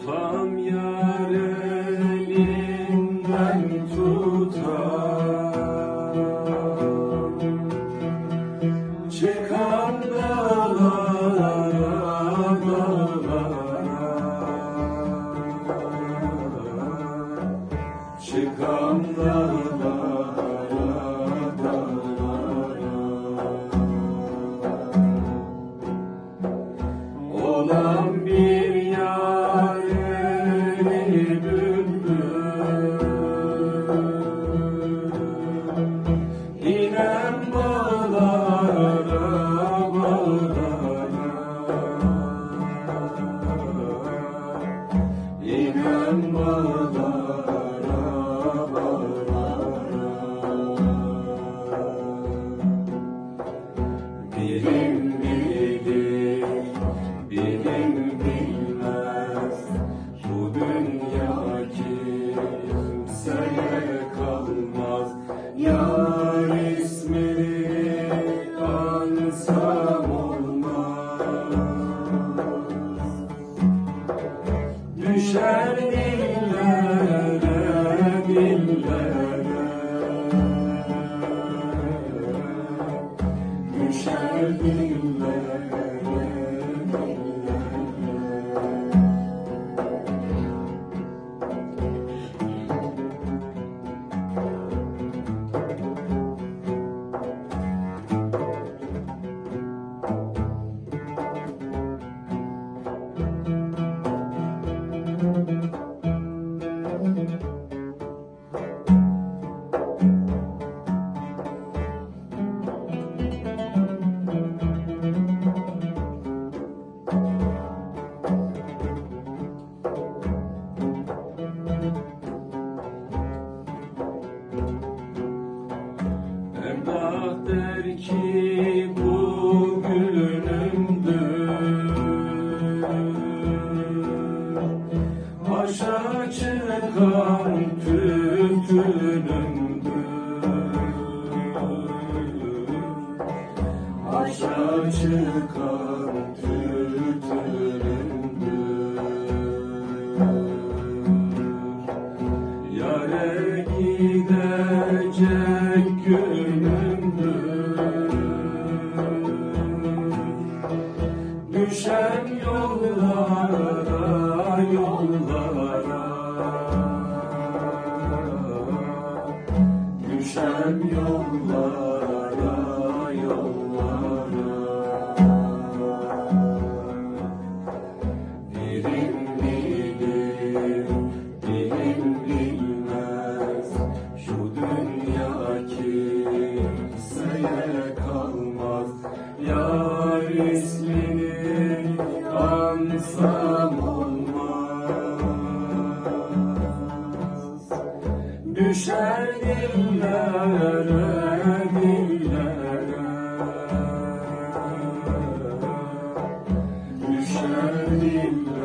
Tutam yar elinden tutam Çıkan dağlara dağlara Çıkan dağlara dağlara. Olan bir ansam olmaz Düşer dillere, dillere. Düşer ki bu gülünümdür Başa çıkan tütünümdür Başa çıkan tütünümdür Yare gidecek Düşer dillere, dillere. Düşer dillere